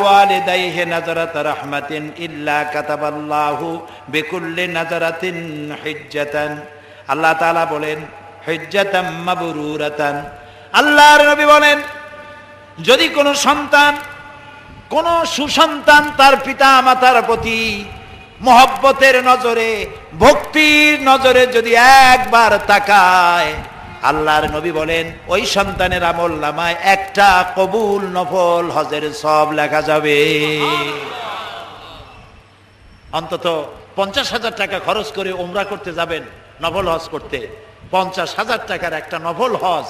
ওয়ালিদাইহি নাজারাত রাহমাতিন ইল্লা কাতাবাল্লাহু বিকুল্লি নাজারাতিন হিজ্জাতান। আল্লাহ তাআলা বলেন, হিজ্জাতাম মাবরুরাতান। আল্লাহর নবী বলেন, যদি কোনো সন্তান, কোনো সুসন্তান তার পিতা মাতার প্রতি মহব্বতের নজরে, ভক্তির নজরে যদি একবার তাকায় আল্লাহর নবী বলেন, ওই সন্তানের আমল নামায় একটা কবুল নফল হজের সব লেখা যাবে। অন্তত পঞ্চাশ হাজার টাকা খরচ করে ওমরা করতে যাবেন নফল হজ করতে। পঞ্চাশ হাজার টাকার একটা নফল হজ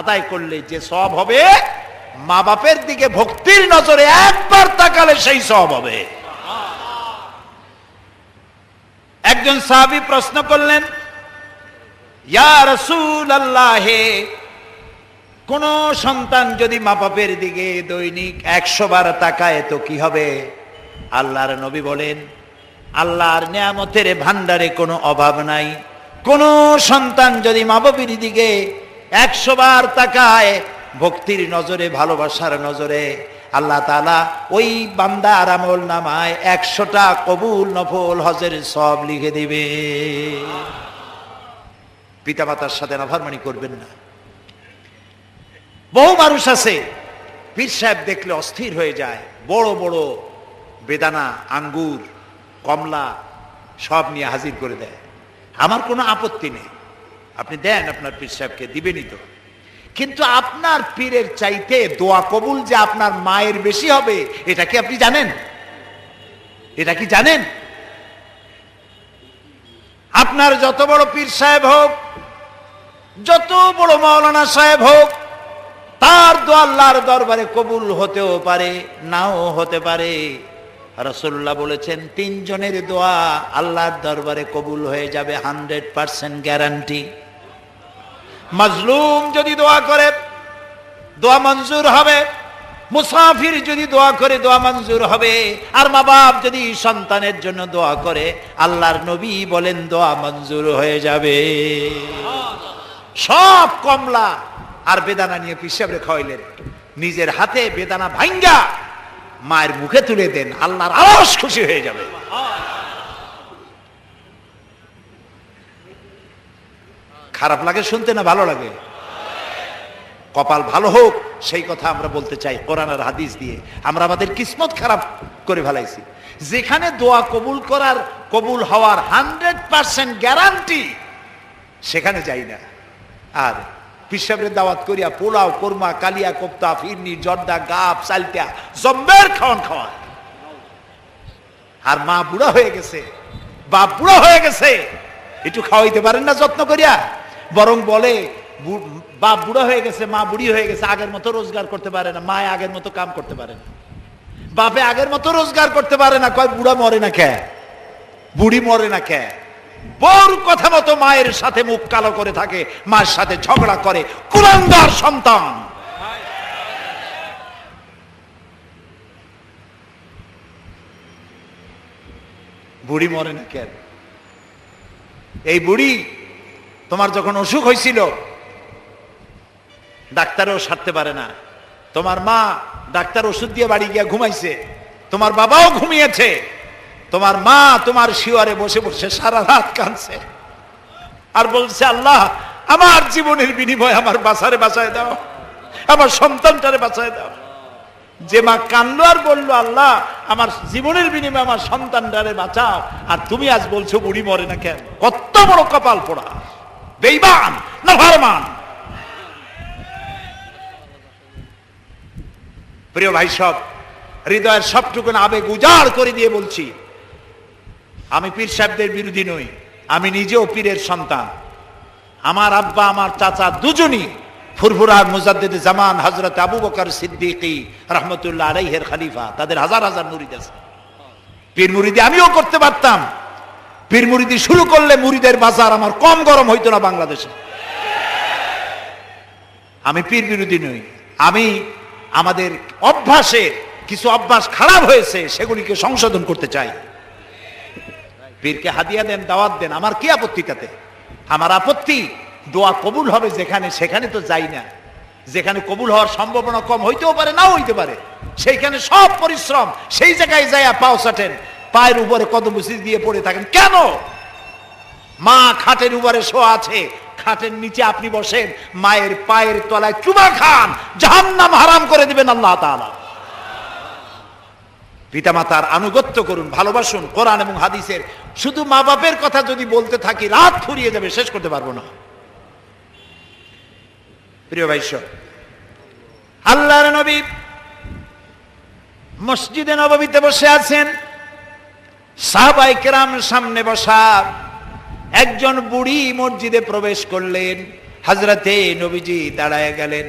আদায় করলে যে সব হবে, মা বাপের দিকে ভক্তির নজরে একবার তাকালে সেই সব হবে। একজন সাহাবি প্রশ্ন করলেন কোন সন্তান যদি মা বাপের দিকে দৈনিক একশো বার তাকায় তো কি হবে? আল্লাহর নবী বলেন, আল্লাহর নিয়ামতের ভান্ডারে কোনো অভাব নাই। কোন সন্তান যদি মা বাপের দিকে একশো বার তাকায়, ভক্তির নজরে, ভালোবাসার নজরে, আল্লাহ তালা ওই বান্দা আরামল নামায় একশোটা কবুল নফল হজের সব লিখে দিবে। পিতামাতার সাথে নাফারমানি করবেন না। বহু মানুষ আছে, পীর সাহেব দেখলে অস্থির হয়ে যায়। বড় বড় বেদানা, আঙ্গুর, কমলা সব নিয়ে হাজির করে দেয়। আমার কোনো আপত্তি নেই। আপনি দেন আপনার পীর সাহেবকে, দিবেনই তো। কিন্তু আপনার পীরের চাইতে দোয়া কবুল যে আপনার মায়ের বেশি হবে, এটা কি আপনি জানেন? এটা কি জানেন? আপনার যত বড় পীর সাহেব হোক যত বড় মাওলানা সাহেব হোক, তার দোয়া আল্লাহর দরবারে কবুল হতেও পারে, নাও হতে পারে। রসুল্লাহ বলেছেন, তিনজনের দোয়া আল্লাহর দরবারে কবুল হয়ে যাবে, হান্ড্রেড পার্সেন্ট গ্যারান্টি। মাজলুম যদি দোয়া করে, দোয়া মঞ্জুর হবে। মুসাফির যদি দোয়া করে, দোয়া মঞ্জুর হবে। আর মা বাপ যদি সন্তানের জন্য দোয়া করে, আল্লাহর নবী বলেন, দোয়া মঞ্জুর হয়ে যাবে। সব কমলা আর বেদানা নিয়ে পিসাবরে খাওয়াইলেন নিজের হাতে বেদানা ভাঙ্গা মায়ের মুখে তুলে দেন, আল্লাহর আওয়াজ খুশি হয়ে যাবে। খারাপ লাগে শুনতে না ভালো লাগে? কপাল ভালো হোক, সেই কথা আমরা বলতে চাই কোরআন আর হাদিস দিয়ে। আমরা আমাদের কিসমত খারাপ করে ফেলাইছি। যেখানে দোয়া কবুল করার, কবুল হওয়ার হান্ড্রেড পার্সেন্ট গ্যারান্টি সেখানে যাই না। আর পিসাবের দাওয়াত করিয়া পোলাও, কোরমা, কালিয়া, কোপ্তা, ফিরনি, জর্দা গাপ চালটা জম্বের খাওয়ান খাওয়া আর মা বুড়া হয়ে গেছে, বাপ বুড়া হয়ে গেছে। একটু খাওয়াইতে পারেন না যত্ন করিয়া? বরং বলে বাপ বুড়া হয়ে গেছে, মা বুড়ি হয়ে গেছে, আগের মতো রোজগার করতে পারে না, মায় আগের মতো কাম করতে পারে না। বাপে আগের মতো রোজগার করতে পারে না, কয় বুড়া মরে না কে? বুড়ি মরে না কে? বউর কথা মতো মায়ের সাথে মুখ কালো করে থাকে মায়ের সাথে ঝগড়া করে। কুলাঙ্গার সন্তান। বুড়ি মরে না কেন? এই বুড়ি তোমার যখন অসুখ হয়েছিল, ডাক্তারও সারতে পারে না। তোমার মা ডাক্তার ওষুধ দিয়ে বাড়ি গিয়া ঘুমাইছে, তোমার বাবাও ঘুমিয়েছে। তোমার মা তোমার শিওয়ারে বসে বসে সারা রাত কাঁদছে। আর বলছে, আল্লাহ, আমার জীবনের বিনিময় আমার বাসারে বাঁচায় দাও। আমার সন্তানটারে বাঁচায় দাও। যে মা কানলো আর বলল, আল্লাহ, আমার জীবনের বিনিময়ে আমার সন্তানটারে বাঁচাও। আর তুমি আজ বলছো, বুড়ি মরে না কেন? কত বড় কপাল পোড়া। বেইমান না ভারমান প্রিয় ভাই সব, হৃদয়ের সবটুকুন আবেগ উজাড় করে দিয়ে বলছি আমি পীর সাহেবদের বিরোধী নই, আমি নিজেও পীরের সন্তান। আমার আব্বা, আমার চাচা দুজনই ফুরফুরা মুজাদ্দিদ জামান হজরত আবু বকর সিদ্দিকি রহমতুল্লাহ আলাইহের খালিফা, তাদের হাজার হাজার মুরিদ আছে। পীর মুরিদি আমিও করতে পারতাম। পীর মুরিদি শুরু করলে মুরিদের বাজার আমার কম গরম হইতো না বাংলাদেশে। আমি পীর বিরোধী নই, আমি আমাদের অভ্যাসে কিছু অভ্যাস খারাপ হয়েছে, সেগুলিকে সংশোধন করতে চাই। পীরকে হাদিয়া দেন, দাওয়াত দেন, আমার কি আপত্তি তাতে আমার আপত্তি, দোয়া কবুল হবে যেখানে, সেখানে তো যাই না। যেখানে কবুল হওয়ার সম্ভাবনা কম, হইতেও পারে, নাও হইতে পারে। সেইখানে সব পরিশ্রম, সেই জায়গায় যাইয়া পাও চাটেন পায়ের উপরে কদমুচি দিয়ে পড়ে থাকেন। কেন? মা খাটের উপরে শোয়া আছে, খাটের নিচে আপনি বসেন, মায়ের পায়ের তলায় চুমা খান, জাহান্নাম হারাম করে দিবেন আল্লাহ তাআলা। পিতামাতার আনুগত্য করুন, ভালোবাসুন কোরআন এবং হাদিসের। শুধু মা বাপের কথা যদি বলতে থাকি, রাত ফুরিয়ে যাবে, শেষ করতে পারব না। প্রিয় ভাইশ্ব আল্লাহর নবী মসজিদে নবমীতে বসে আছেন। সাহাবাই কেরাম সামনে বসা একজন বুড়ি মসজিদে প্রবেশ করলেন। হাজরাতে নবীজি দাঁড়ায় গেলেন।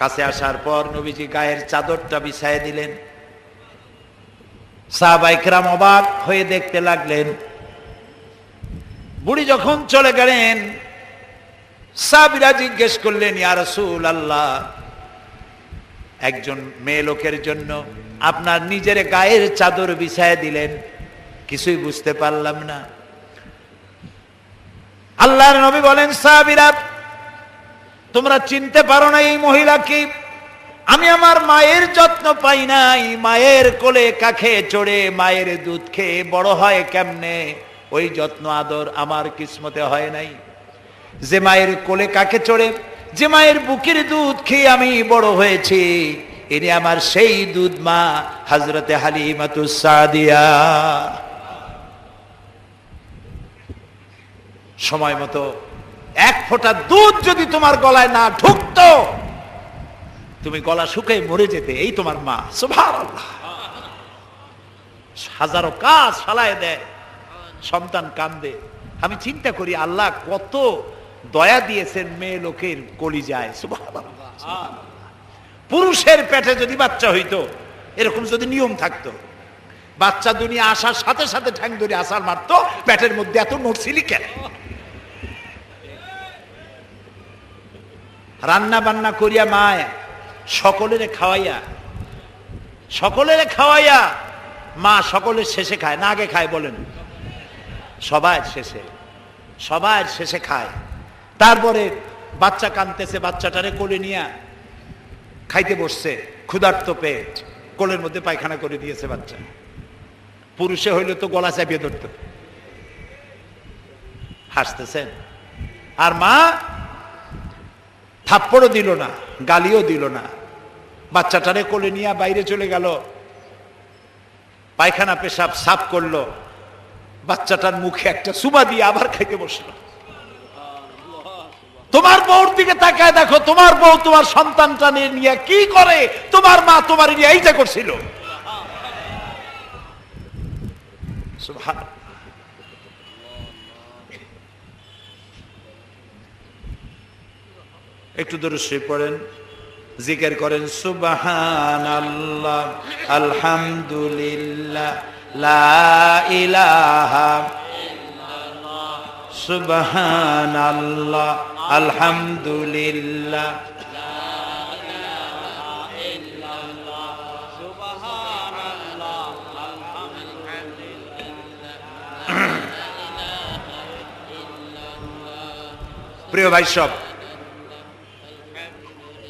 কাছে আসার পর নবীজি গায়ের চাদরটা বিছায় দিলেন। সাহাবাইকরাম অবাক হয়ে দেখতে লাগলেন, বুড়ি যখন চলে গেলেন সাবিরা জিজ্ঞেস করলেন, ইয়া রাসূল আল্লাহ একজন মেয়ে লোকের জন্য আপনার নিজের গায়ের চাদর বিছায় দিলেন? কিছুই বুঝতে পারলাম না। আল্লাহর নবী বলেন, সাহাবিরা তোমরা চিনতে পারো না এই মহিলাকে আমি আমার মায়ের যত্ন পাই নাই। মায়ের কোলে কাখে চড়ে মায়ের দুধ খেয়ে বড় হয় কেমনে? ওই যত্ন, আদর আমার কিসমতে হয় নাই। যে মায়ের কোলে কাকে চড়ে, যে মায়ের বুকের দুধ খেয়ে আমি বড় হয়েছি, ইনি আমার সেই দুধ মা হজরতে হালিমাতুসাদিয়া সময় মতো এক ফোঁটা দুধ যদি তোমার গলায় না ঢুকতো, তুমি গলা শুকাই মরে যেতে, এই তোমার মা। হাজারো কাজ ফালায় দেয়, সন্তান কান্দে। আমি চিন্তা করি, আল্লাহ কত দয়া দিয়েছেন মেয়ে লোকের কলি যায় পুরুষের পেটে যদি বাচ্চা হইতো, এরকম যদি নিয়ম থাকতো, বাচ্চা দুনিয়া আসার সাথে সাথে ঠ্যাং ধরে আসার মারতো, পেটের মধ্যে এত নড়ছিলি কেন? রান্না বান্না করিয়া মায়, সকলের খাওয়াইয়া। সকলের খাওয়াইয়া, মা সকলের শেষে খায়, না আগে খায় বলেন। সবার শেষে সবার শেষে খায়। তারপরে বাচ্চা কানতেছে, বাচ্চাটারে কোলে নিয়ে খাইতে বসছে, ক্ষুধার্ত পেট, কোলের মধ্যে পায়খানা করে দিয়েছে বাচ্চা। পুরুষে হইলে তো গলা চাপিয়ে ধরত। হাসতেছেন। আর মা থাপ্পড়ও দিল না, গালিও দিল না। বাচ্চাটারে কোলে নিয়ে বাইরে চলে গেল। পায়খানা পেশাব সাফ করল। বাচ্চাটার মুখে একটা সুমা দিয়ে আবার খাইতে বসল। তোমার বউর দিকে তাকায় দেখো, তোমার বউ তোমার সন্তানটা নিয়ে কি করে? তোমার মা তোমার নিয়ে এইটা করছিল। সুবহান একটু দূরে পড়েন জিকের করেন সুবাহান আল্লাহ আলহামদুলিল্লাহ লা ইলাহা সুবহান আল্লাহ আলহামদুলিল্লাহ প্রিয় ভাই সব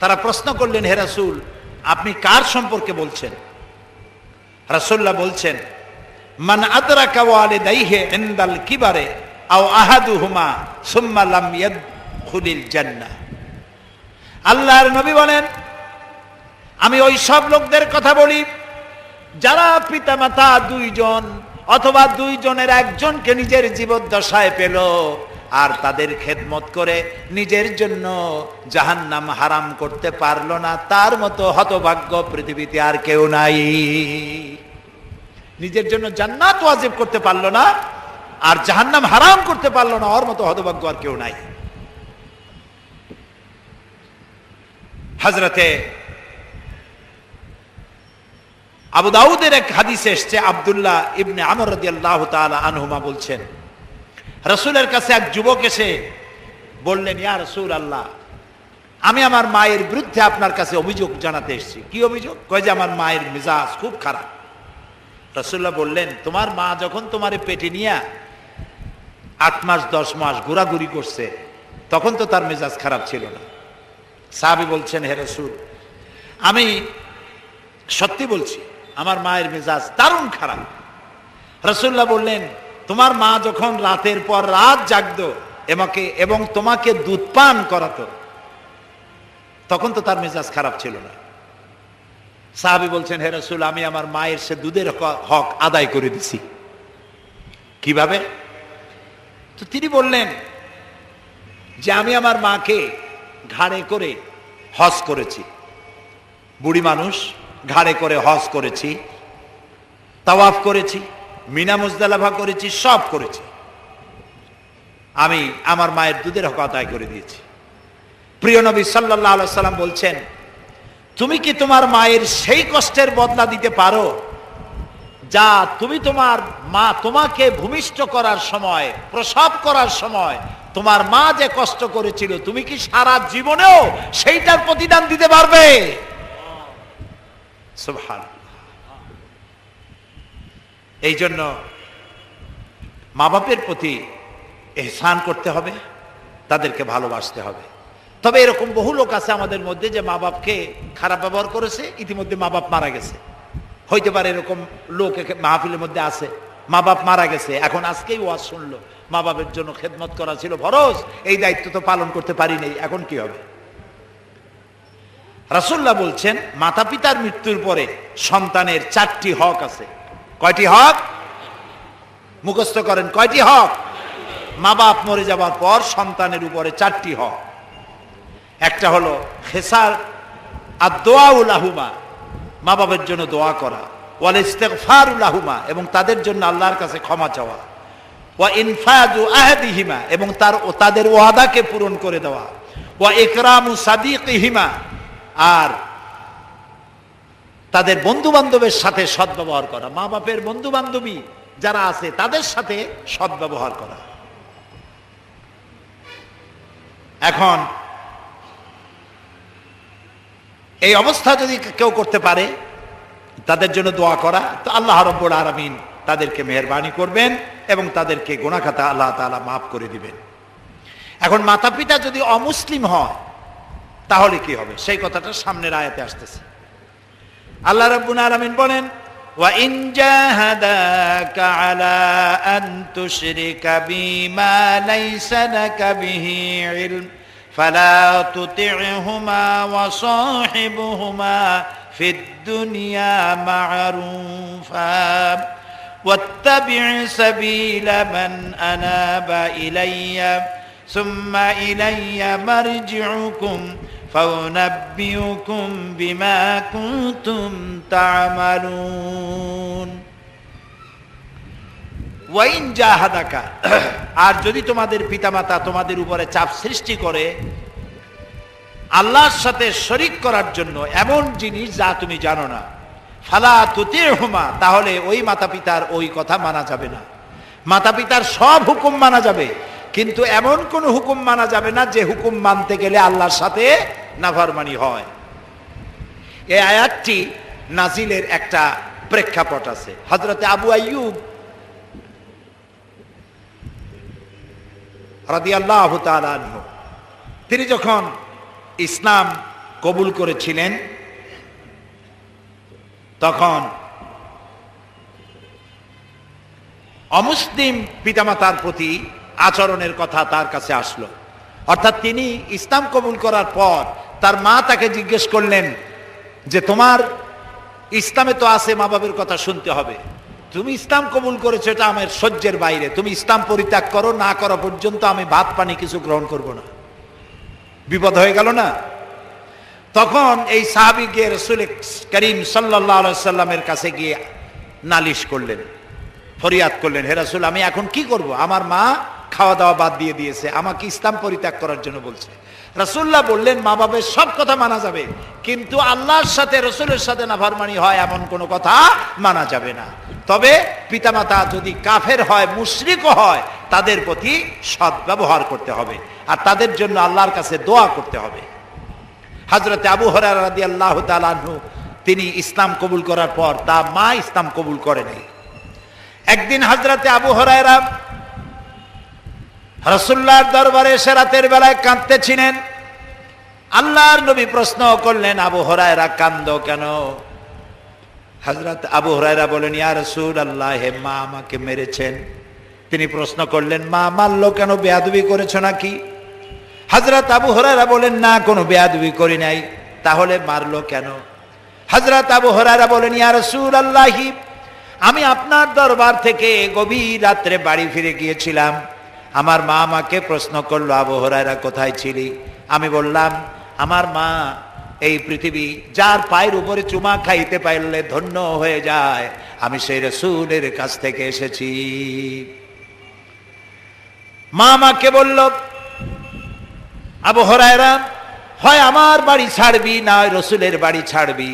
তারা প্রশ্ন করলেন, হে রাসুল, আপনি কার সম্পর্কে বলছেন? রাসুল্লাহ বলছেন, মান আদরাকা ওয়ালিদাইহি ইনদাল কিবারে আও আহাদুহুমা সুম্মা লাম ইয়াদখুলিল জান্নাহ। আল্লাহর নবী বলেন, আমি ওই সব লোকদের কথা বলি, যারা পিতামাতা দুইজন অথবা দুইজনের একজনকে নিজের জীবদ্দশায় পেল আর তাদের খেদমত করে নিজের জন্য জাহান্নাম হারাম করতে পারল না। তার মতো হতভাগ্য পৃথিবীতে আর কেউ নাই। নিজের জন্য জান্নাত ওয়াজিব করতে পারল না আর জাহান্নাম হারাম করতে পারল না, ওর মতো হতভাগ্য আর কেউ নাই। হজরতে আবু দাউদের এক হাদিস এসছে, আবদুল্লাহ ইবনে আমর রাদিয়াল্লাহু তাআলা আনহুমা বলছেন রসুলের কাছে এক যুবক এসে বললেন, ইয়া রসুল আল্লাহ আমি আমার মায়ের বিরুদ্ধে আপনার কাছে অভিযোগ জানাতে এসেছি। কি অভিযোগ? কয় যে, আমার মায়ের মেজাজ খুব খারাপ। রসুল্লাহ বললেন, তোমার মা যখন তোমার পেটে নিয়ে আট মাস, দশ মাস ঘোরাঘুরি করছে, তখন তো তার মেজাজ খারাপ ছিল না। সাহাবি বলছেন, হে রসুল, আমি সত্যি বলছি, আমার মায়ের মেজাজ দারুণ খারাপ। রসুল্লাহ বললেন তোমার মা যখন রাতের পর রাত জাগতো, এমাকে এবং তোমাকে দুধ পান করাতো, তখন তো তার মেজাজ খারাপ ছিল না। সাহাবি বলছেন, হে রসুল, আমি আমার মায়ের সে দুধের হক আদায় করে দিছি। কীভাবে? তো তিনি বললেন যে, আমি আমার মাকে ঘাড়ে করে হজ করেছি। বুড়ি মানুষ, ঘাড়ে করে হজ করেছি, তাওয়াফ করেছি মিনা মুজদালাফা করেছি, সব করেছি। আমি আমার মায়ের দুধের হক আদায় করে দিয়েছি। প্রিয় নবী সাল্লাহ সাল্লাম বলছেন, তুমি কি তোমার মায়ের সেই কষ্টের বদলা দিতে পারো, যা তুমি তোমার মা তোমাকে ভূমিষ্ঠ করার সময়, প্রসব করার সময়, তোমার মা যে কষ্ট করেছিল, তুমি কি সারা জীবনেও সেইটার প্রতিদান দিতে পারবে? সুবহানাল্লাহ। এই জন্য মা বাপের প্রতি এহসান করতে হবে, তাদেরকে ভালোবাসতে হবে। তবে এরকম বহু লোক আছে আমাদের মধ্যে যে মা বাপকে খারাপ ব্যবহার করেছে, ইতিমধ্যে মা বাপ মারা গেছে। হইতে পারে এরকম লোক মাহফিলের মধ্যে আছে মা বাপ মারা গেছে, এখন আজকেই ওয়াজ শুনলো মা বাপের জন্য খেদমত করা ছিল ফরজ, এই দায়িত্ব তো পালন করতে পারি নাই, এখন কি হবে? রাসুল্লাহ বলছেন মাতা পিতার মৃত্যুর পরে সন্তানের চারটি হক আছে। কয়টি হক? মুখস্থ করেন, কয়টি হক? মা বাপ মরে যাবার পর সন্তানের উপরে চারটি হক। একটা হলো খেসার, আর দোয়া দোয়াউলাহুমা মা বাবার জন্য দোয়া করা। ওয়াল ইস্তেগফারুলাহুমা এবং তাদের জন্য আল্লাহর কাছে ক্ষমা চাওয়া। ওয়া ইনফাদু আহাদিহিমা, এবং তার তাদের ওয়াদাকে পূরণ করে দেওয়া। ওয়া ইকরামু সাদিকিহিমা, আর তাদের বন্ধু বান্ধবের সাথে সদ্ব্যবহার করা। মা বাপের বন্ধু বান্ধবী যারা আছে, তাদের সাথে সদ্ব্যবহার করা। এখন, এই অবস্থা যদি কেউ করতে পারে, তাদের জন্য দোয়া করা, তো আল্লাহ রব্বুল আলমিন তাদেরকে মেহরবানি করবেন এবং তাদেরকে গোনাখাতা আল্লাহ তাআলা মাফ করে দিবেন। এখন মাতা পিতা যদি অমুসলিম হয়, তাহলে কি হবে? সেই কথাটা সামনের আয়াতে আসতেছে। আল্লাহ রাব্বুল আলামিন বলেন وَإِنْ جَاهَدَاكَ عَلَى أَن تُشْرِكَ بِي مَا لَيْسَ لَكَ بِهِ عِلْمٌ فَلَا تُطِعْهُمَا وَصَاحِبْهُمَا فِي الدُّنْيَا مَعْرُوفًا وَاتَّبِعْ سَبِيلَ مَنْ أَنَابَ إِلَيَّ ثُمَّ إِلَيَّ مَرْجِعُكُمْ فَأُنَبِّئُكُم بِمَا كُنتُمْ تَعْمَلُونَ ওয়াইন জাহাদাকা আর যদি তোমাদের পিতামাতা তোমাদের উপরে চাপ সৃষ্টি করে আল্লাহর সাথে শরিক করার জন্য এমন জিনিস যা তুমি জানো না ফালা তুতে হুমা তাহলে ওই মাতা পিতার ওই কথা মানা যাবে না মাতা পিতার সব হুকুম মানা যাবে কিন্তু এমন কোন হুকুম মানা যাবে না যে হুকুম মানতে গেলে আল্লাহর সাথে নাফারমানি হয়। এই আয়াতটি নাজিলের একটা প্রেক্ষাপট আছে। হজরতে আবু আইয়ুব রাদিয়াল্লাহু তাআলা আনহু, তিনি যখন ইসলাম কবুল করেছিলেন, তখন অমুসলিম পিতামাতার প্রতি আচরণের কথা তার কাছে আসলো। অর্থাৎ তিনি ইসলাম কবুল করার পর তার মা তাকে জিজ্ঞেস করলেন যে, তোমার ইসলামে তো আছে মা বাবার কথা শুনতে হবে। তুমি ইসলাম কবুল করেছ, এটা আমার সহ্যের বাইরে। তুমি ইসলাম পরিত্যাগ করো, না করা পর্যন্ত আমি ভাত, পানি কিছু গ্রহণ করব না। বিপদ হয়ে গেল না? তখন এই সাহাবি গিয়ে রসুল করিম সাল্লাহ সাল্লামের কাছে গিয়ে নালিশ করলেন, ফরিয়াদ করলেন, হে রাসূল, আমি এখন কি করব? আমার মা খাওয়া দাওয়া বাদ দিয়ে দিয়েছে, আমাকে ইসলাম পরিত্যাগ করার জন্য বলছে। রসুল্লাহ বললেন, মা বাবের সব কথা মানা যাবে, কিন্তু আল্লাহর সাথে, রসুলের সাথে নাফারমানি হয় এমন কোনো কথা মানা যাবে না। তবে পিতামাতা যদি কাফের হয়, মুশরিকও হয়, তাদের প্রতি সৎ ব্যবহার করতে হবে, আর তাদের জন্য আল্লাহর কাছে দোয়া করতে হবে। হাজরতে আবু হরার রাদি আল্লাহ তালু তিনি ইসলাম কবুল করার পর তা মা ইসলাম কবুল করে নাই। একদিন হাজরাতে আবু হরায়রা রসুল্লাহর দরবারে এসে রাতের বেলায় কাঁদতেছিলেন। আল্লাহর নবী প্রশ্ন করলেন, আবু হরায়রা কান্দ কেন? হজরত আবু হরায়রা বলেন ইয়া রসুল আল্লাহ হে মা আমাকে মেরেছেন। তিনি প্রশ্ন করলেন, মা মারলো কেন? বেয়াদবি করেছ নাকি? হজরত আবু হরায়রা বলেন না, কোনো বেয়াদবি করি নাই। তাহলে মারলো কেন? হজরত আবু হরায়রা বলেন ইয়া রসুল আল্লাহি আমি আপনার দরবার থেকে গভীর রাত্রে বাড়ি ফিরে গিয়েছিলাম। আমার মা আমাকে প্রশ্ন করল, আবু হরায়রা, কোথায় ছিলি? আমি বললাম, আমার মা এই পৃথিবী, যার পায়ের উপরে চুমা খাইতে পারলে ধন্য হয়ে যায়। আমি সেই রসুলের কাছ থেকে এসেছি। মা আমাকে বলল, আবু হরায়রা, হয় আমার বাড়ি ছাড়বি না রসুলের বাড়ি ছাড়বি?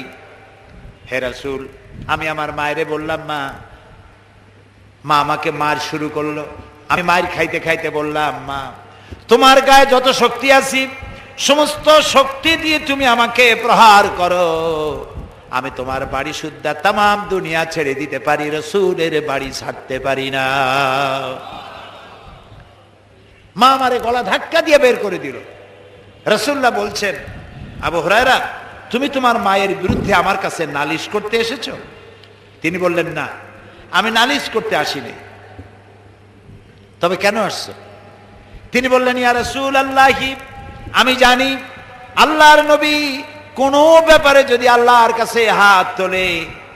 হে রসুল, আমি আমার মায়েরে বললাম, মা মা আমাকে মার শুরু করল। আমি মায়ের খাইতে খাইতে বললাম, মা, তোমার গায়ে যত শক্তি আছি, সমস্ত শক্তি দিয়ে তুমি আমাকে প্রহার করো। আমি তোমার বাড়ি সুদ্ধা তাম দুনিয়া ছেড়ে দিতে পারি, রসুলের বাড়ি ছাড়তে পারি না। মা আমারে গলা ধাক্কা দিয়ে বের করে দিল। রসুল্লাহ বলছেন, আবু হরায়রা, তুমি তোমার মায়ের বিরুদ্ধে আমার কাছে নালিশ করতে এসেছ? তিনি বললেন, না, আমি নালিশ করতে আসিনি। তবে কেন আসছো? তিনি বললেন, ইয়া রসুল আল্লাহি আমি জানি আল্লাহর নবী কোন ব্যাপারে যদি আল্লাহর কাছে হাত তোলে,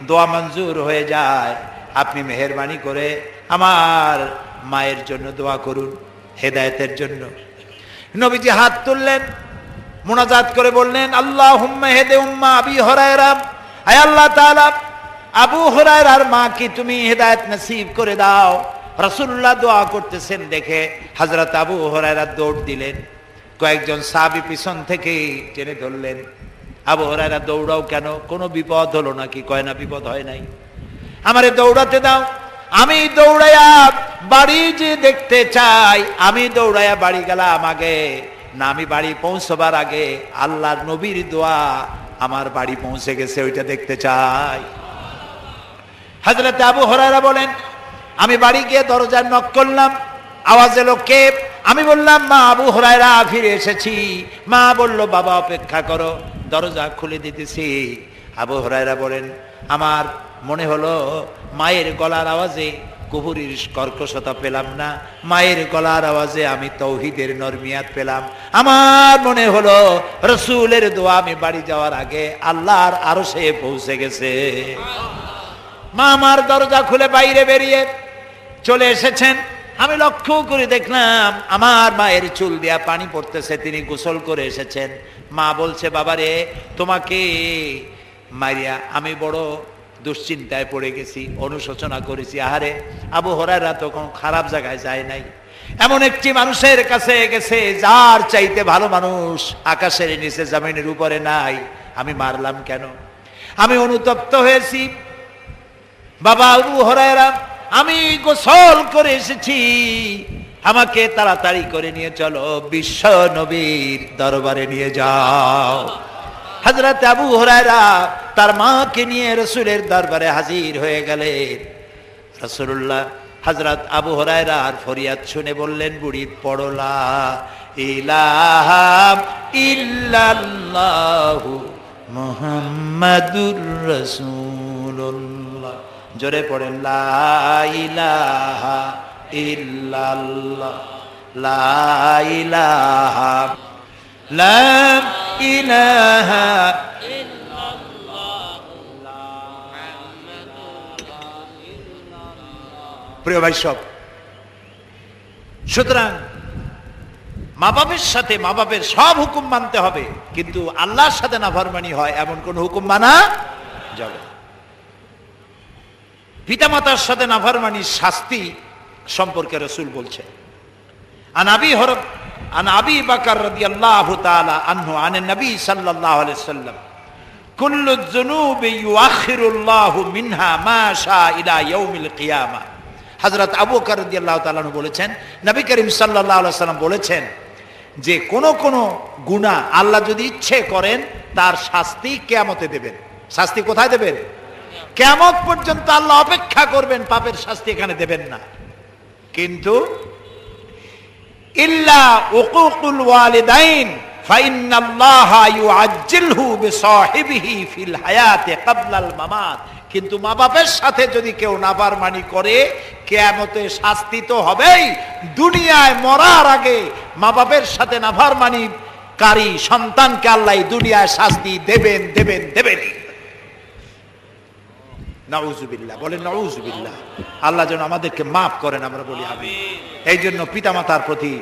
দোয়া মঞ্জুর হয়ে যায়, আপনি মেহরবানি করে আমার মায়ের জন্য দোয়া করুন, হেদায়েতের জন্য। নবীজি হাত তুললেন, মোনাজাত করে বললেন আল্লাহ হুম্মা হেদে উম্মা আবি হরায়রাম আয় আল্লাহ তাআলা, আবু হরায়রার মা কি তুমি হেদায়েত নসিব করে দাও। রসুল্লাহ দোয়া করতেছেন দেখে হযরত আবু হরায়রা দৌড় দিলেন। কয়েকজন সাহাবী পিছন থেকে টেনে ধরলেন। আবু হরায়রা দৌড়াও কেন? কোনো বিপদ হলো নাকি? কয়, না, বিপদ হয় নাই। আমারে দৌড়াতে দাও। আমি দৌড়াইয়া বাড়ি যে দেখতে চাই, আমি দৌড়াইয়া বাড়ি গেলাম আগে। না, আমি বাড়ি পৌঁছবার আগে আল্লাহর নবীর দোয়া আমার বাড়ি পৌঁছে গেছে, ওইটা দেখতে চাই। হাজরতে আবু হরারা বলেন আমি বাড়ি গিয়ে দরজার নক করলাম। আওয়াজ এলো, কে? আমি বললাম, মা আবু হরায়রা, ফিরে এসেছি। মা বলল, বাবা, অপেক্ষা করো, দরজা খুলে দিতেছি। আবু হরায়রা বলেন, আমার মনে হলো, মায়ের গলার আওয়াজে কুহুরির কর্কশতা পেলাম না। মায়ের গলার আওয়াজে আমি তৌহিদের নরমিয়াত পেলাম। আমার মনে হলো, রসুলের দোয়া আমি বাড়ি যাওয়ার আগে আল্লাহর আরও সে পৌঁছে গেছে। মা আমার দরজা খুলে বাইরে বেরিয়ে চলে এসেছেন। আমি লক্ষ্য করে দেখলাম আমার মায়ের চুল দিয়া পানি পড়তেছে, তিনি গোসল করে এসেছেন। মা বলছে বাবারে তোমাকে মারিয়া আমি বড় দুশ্চিন্তায় পড়ে গেছি, অনুশোচনা করেছি। আহারে, আবু হরারা তো কোনো খারাপ জায়গায় যায় নাই। এমন একটি মানুষের কাছে গেছে, যার চাইতে ভালো মানুষ আকাশের নিচে জামিনের উপরে নাই। আমি মারলাম কেন? আমি অনুতপ্ত হয়েছি। বাবা আবু হরায়রা আমি গোসল করে এসেছি। আমাকে তাড়াতাড়ি করে নিয়ে চলো বিশ্ব নবীর দরবারে নিয়ে যাও। হজরত আবু হরায়রা তার মাকে নিয়ে রসুলের দরবারে হাজির হয়ে গেলেন। রসুল্লাহ হজরত আবু হরায়রার ফরিয়াদ শুনে বললেন, বুড়ি পড়লা ইলাহাম ইল্লাল্লাহু মুহাম্মাদুর রাসূলুল্লাহ। জোরে পড়েন, লা ইলাহা প্রিয় ভাই সব, সুতরাং মা বাপের সাথে মা বাপের সব হুকুম মানতে হবে, কিন্তু আল্লাহর সাথে নাফরমানি হয় এমন কোন হুকুম মানা যাবে না। পিতামাতার সাথে নাফারমানির শাস্তি সম্পর্কে রসুল বলছে। আনাবি হরব আন আবি বাকার রদি আল্লাহ তালা আনহু আনে নবী সাল্লাহ সাল্লাম, কুল্লু জুনুব ইউআখিরুল্লাহ মিনহা মা শা ইলা ইয়াউমিল কিয়ামা। হযরত আবু বকর রাদিয়াল্লাহু তাআলা বলেছেন, নবী করিম সাল্লাল্লাহু আলাইহি সাল্লাম বলেছেন যে কোন কোন গুনাহ আল্লাহ যদি ইচ্ছে করেন, তার শাস্তি কিয়ামতে দেবেন। শাস্তি কোথায় দেবেন? কেমন পর্যন্ত আল্লাহ অপেক্ষা করবেন, পাপের শাস্তি এখানে দেবেন না। কিন্তু, ইল্লা উকুকুল কিন্তু মা বাপের সাথে যদি কেউ নাফারমানি করে, কেয়ামতে শাস্তি তো হবেই। দুনিয়ায় মরার আগে মা বাপের সাথে নাফারমানি কারি সন্তানকে আল্লাহ দুনিয়ায় শাস্তি দেবেন দেবেন, দেবেনই। নাউজুবিল্লাহ, বলেন নাউজুবিল্লাহ। আল্লাহ যেন আমাদেরকে মাফ করেন, আমরা বলি আমি এই জন্য পিতামাতার প্রতি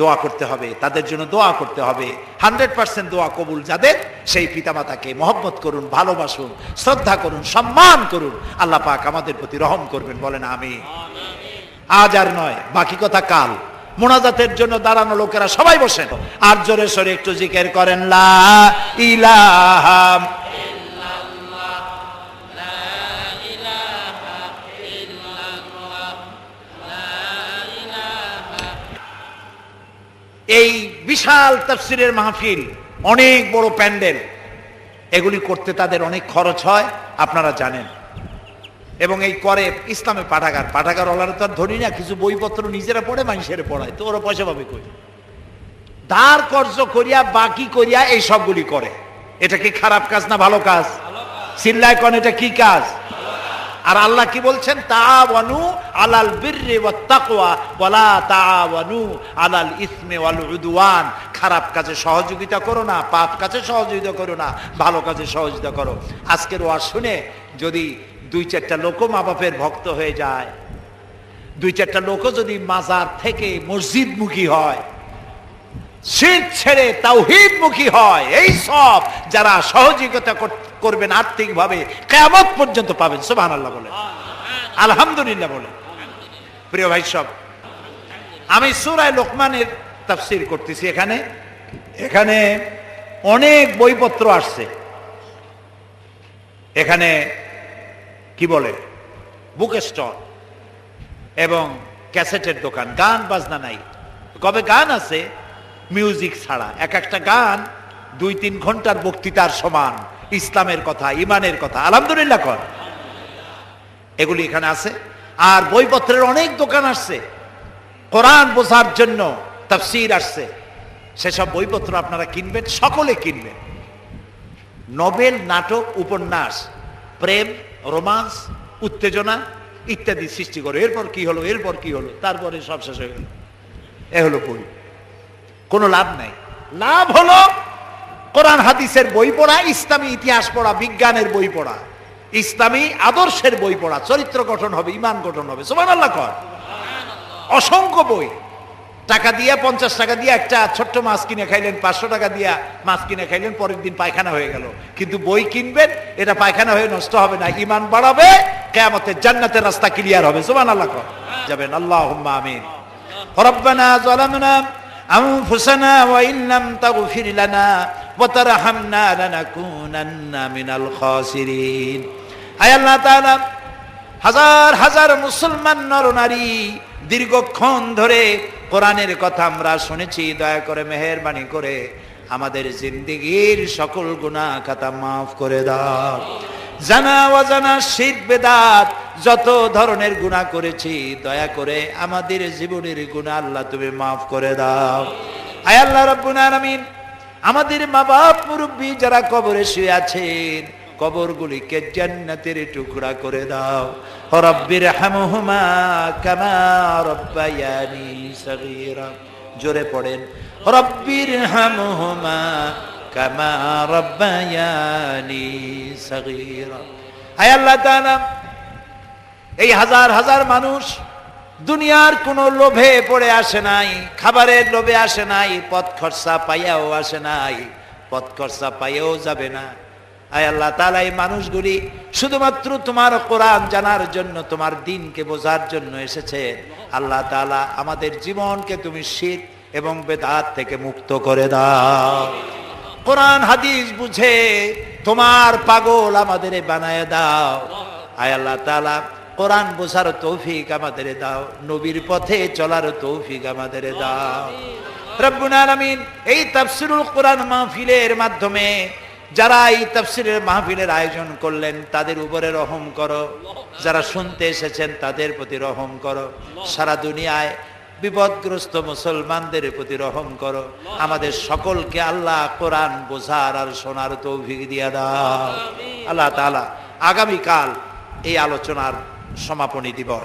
দোয়া করতে হবে, তাদের জন্য দোয়া করতে হবে। হান্ড্রেড পার্সেন্ট দোয়া কবুল যাদের, সেই পিতামাতাকে মহব্বত করুন, ভালোবাসুন, শ্রদ্ধা করুন, সম্মান করুন। আল্লাহ পাক আমাদের প্রতি রহম করবেন, বলেন আমি আজ আর নয়, বাকি কথা কাল। মোনাজাতের জন্য দাঁড়ানো লোকেরা সবাই বসেন। আর জোরে সরে একটু জিকের করেন, লা ইলাহা এই বিশাল তাফসিরের মাহফিল, অনেক বড় প্যান্ডেল, এগুলি করতে তাদের অনেক খরচ হয়, আপনারা জানেন। এবং এই করে ইসলামে পাঠাগার পাঠাগার ওলারা তো আর ধরি না, কিছু বইপত্র নিজেরা পড়ে, মানুষের পড়ায়, তো ওরা পয়সা পাবে কই? ধার কর্জ করিয়া, বাকি করিয়া এই সবগুলি করে। এটা কি খারাপ কাজ না ভালো কাজ? চিল্লায় কন, এটা কি কাজ? আর আল্লাহ কি বলছেন? তাওয়ানু আলাল বিররি ওয়াত তাকওয়া ওয়ালা তাওয়ানু আলাল ইসমি ওয়াল উদওয়ান। খারাপ কাজে সহযোগিতা করো না, পাপ কাজে সহযোগিতা করো না, ভালো কাজে সহযোগিতা করো। আজকের ওয়াজ শুনে যদি দুই চারটা লোকও মা বাপের ভক্ত হয়ে যায়, দুই চারটা লোকও যদি মাজার থেকে মসজিদমুখী হয় শীত ছেড়ে তাওহিদমুখী হয়। এই সব যারা সহযোগিতা কর- করবেন আর্থিকভাবে কেমন পর্যন্ত পাবেন। সুবাহ আল্লাহ বলে আলহামদুলিল্লাহ বলে প্রিয় ভাই সব, আমি সুরায় লোকমানের তাফসির করতেছি এখানে। এখানে অনেক বইপত্র আসছে। এখানে কি বলে? বুক স্টল এবং ক্যাসেটের দোকান। গান বাজনা নাই। কবে গান আছে? মিউজিক ছাড়া। এক একটা গান দুই তিন ঘণ্টার বক্তৃতার সমান, ইসলামের কথা, ইমানের কথা। আলহামদুলিল্লাহ কর। এগুলি এখানে আছে। আর বইপত্রের অনেক দোকান আসছে। কোরআন বোঝার জন্য তাফসির আসছে। সেসব বইপত্র আপনারা কিনবেন, সকলে কিনবেন। নভেল নাটক, উপন্যাস, প্রেম, রোমান্স, উত্তেজনা ইত্যাদি সৃষ্টি করে। এরপর কি হলো, এরপর কি হলো, তারপরে সব শেষ হয়ে গেল। এ হলো বই। কোনো লাভ নাই লাভ হলো কোরআন হাদিসের বই পড়া ইসলামী ইতিহাস পড়া বিজ্ঞানের বই পড়া ইসলামী আদর্শের বই পড়া চরিত্র গঠন হবে ইমান গঠন হবে সোমান আল্লাহ কর অসংখ্য বই টাকা দিয়ে পঞ্চাশ টাকা দিয়ে একটা ছোট্ট মাছ কিনে খাইলেন পাঁচশো টাকা দিয়া মাছ কিনে খাইলেন পরের দিন পায়খানা হয়ে গেল কিন্তু বই কিনবেন এটা পায়খানা হয়ে নষ্ট হবে না ইমান বাড়াবে কেয়ামতের জান্নাতের রাস্তা ক্লিয়ার হবে সুমান আল্লাহ কর যাবেন আল্লাহ আমিন ربنا ظلمنا আনফুসানা ওয়া ইন্নাম তাগফির লানা ওয়া তারহামনা লানাকুনান্না মিনাল খাসিরিন হে আল্লাহ হাজার হাজার মুসলমান নরনারী দীর্ঘক্ষণ ধরে কোরআনের কথা আমরা শুনেছি, দয়া করে মেহরবানি করে আমাদের জিন্দিগির সকল গুণা খাতা মাফ করে দাও। জানা অজানা শীত বেদাত, যত ধরনের গুণা করেছি, দয়া করে আমাদের জীবনের গুণা আল্লাহ তুমি মাফ করে দাও। আয় আল্লাহ রব্বুল আমাদের মা বাপ মুরব্বী যারা কবরে শুয়ে আছেন, কবরগুলিকে জান্নাতের টুকরা করে দাও। রব্বির হামহুমা কামা রব্বায়ানি সগীরা। জোরে পড়েন রব্বির হামহুমা আল্লাহ তাআলা, এই হাজার হাজার মানুষ দুনিয়ার কোনো লোভে পড়ে আসে নাই, খাবারের লোভে আসে নাই, পথ খরচা পাইয়াও আসে নাই, পথ খরচা পাইয়াও যাবে না। আয় আল্লাহ তাআলা, এই মানুষগুলি শুধুমাত্র তোমার কোরআন জানার জন্য, তোমার দিনকে বোঝার জন্য এসেছে। আল্লাহ তাআলা আমাদের জীবনকে তুমি শীত এবং বেদাত থেকে মুক্ত করে দাও। কোরআন, হাদিস বুঝে তোমার পাগল আমাদের বানায় দাও। আয় আল্লাহ তাআলা, কোরআন বোঝার তৌফিক আমাদের দাও, নবীর পথে চলার তৌফিক আমাদের দাও। রব্বুল এই তাফসিরুল কোরআন মাহফিলের মাধ্যমে যারা এই তাফসিরের মাহফিলের আয়োজন করলেন, তাদের উপরে রহম করো। যারা শুনতে এসেছেন, তাদের প্রতি রহম করো। সারা দুনিয়ায় বিপদগ্রস্ত মুসলমানদের প্রতি রহম করো। আমাদের সকলকে আল্লাহ কোরআন বোঝার আর শোনার তৌফিক দিয়া দাও। আল্লাহ তালা আগামীকাল এই আলোচনার সমাপনী দিবস।